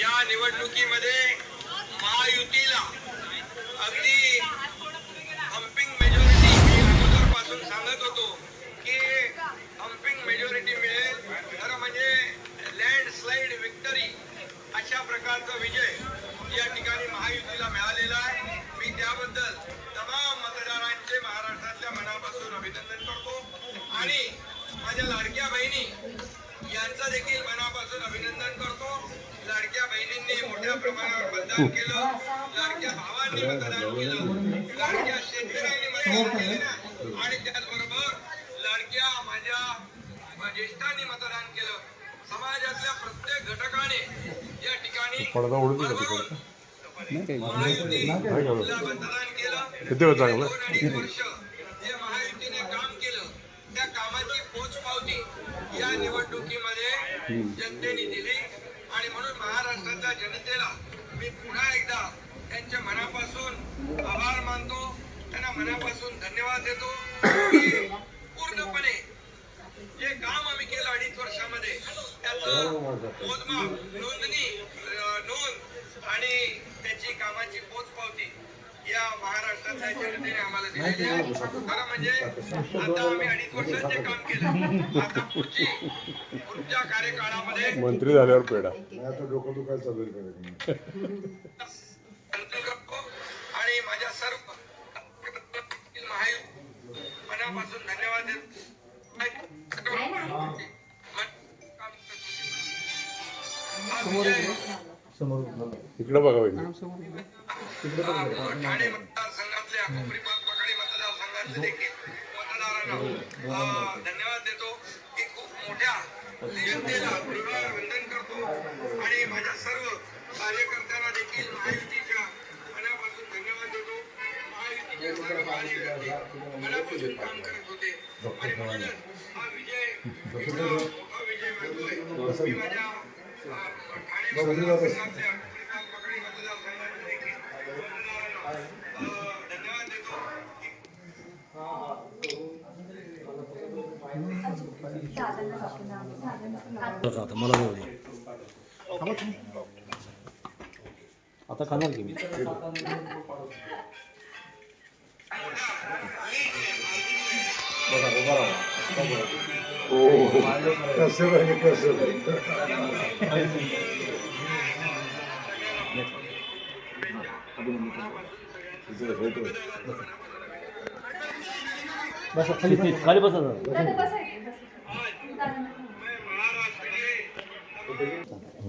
या निवडणुकीमध्ये महायुतीला अगदी हम्पिंग मेजॉरिटी मी अगोदरपासून सांगत होतो की हम्पिंग मेजॉरिटी मिळेल. खरं म्हणजे लँडस्लाईड विक्टरी अशा प्रकारचा विजय या ठिकाणी महायुतीला मिळालेला आहे. मी त्याबद्दल तमाम मतदारांचे महाराष्ट्रातल्या मनापासून अभिनंदन करतो. आणि माझ्या लाडक्या बहिणी यांचं देखील मनापासून अभिनंदन करतो. लाडक्या बहिणींनी मोठ्या प्रमाणावर मतदान केलं. लाडक्या भावांनी मतदान केलं. लाडक्या शेतकऱ्यांनी मतदान केलं. आणि त्याचबरोबर लाडक्या माझ्या ज्येष्ठांनी मतदान केलं. समाजातल्या प्रत्येक घटकाने या ठिकाणी मतदान केलं. किती वेळ चांगलं? दोन अडीच वर्ष या निवडणुकीमध्ये जनतेने दिली. आणि म्हणून महाराष्ट्राच्या जनतेला मी पुन्हा एकदा त्यांच्या मनापासून आभार मानतो. त्यांना मनापासून धन्यवाद देतो. पूर्णपणे जे काम आम्ही केलं अडीच वर्षामध्ये त्याचं मोजमाप नोंदणी नोंद आणि त्याची कामाची पोचपावती या महाराष्ट्रातल्या जनतेने आम्हाला दिलेली आहे. खरं म्हणजे आता आम्ही अडीच वर्षात जे काम केलं. आता पुढची पुढच्या कार्यकाळामध्ये मंत्री झाल्यावर पेढा. आता डोकं दुखायला चालू आणि माझ्या सर्व मनापासून धन्यवाद देतो इकडे बघा धन्यवाद देतो की खूप मोठ्या जनतेला वंदन करतो आणि माझ्या सर्व कार्यकर्त्यांना देखील महायुतीच्या मनापासून धन्यवाद देतो. महायुतीचे सर्व कार्यकर्ते मनापासून काम करत होते आणि म्हणूनच हा विजय मोठा विजय मिळतोय मी माझ्या मला आता खाणार की मी? कसं पाहिजे कसं बस खाली खाली बसा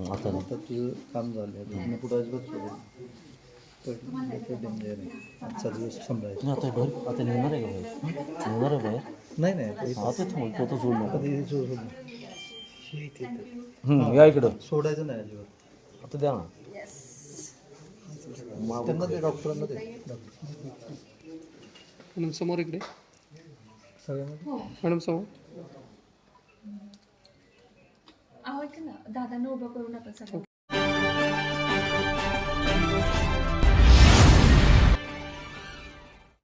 आता काम झालं आहे अजिबात आजचा दिवस सांभाळायचा तुम्ही आता भर आता निघणार आहे का निघणार आहे बाहेर नाही नाही आता थांब तो सोडू नका कधी या इकडं सोडायचं नाही अजिबात आता द्या ना. त्यांना ते डॉक्टरांना ते डॉक्टर समोर इकडे सगळ्यांना मॅडम समोर दादा ना उभं करू नका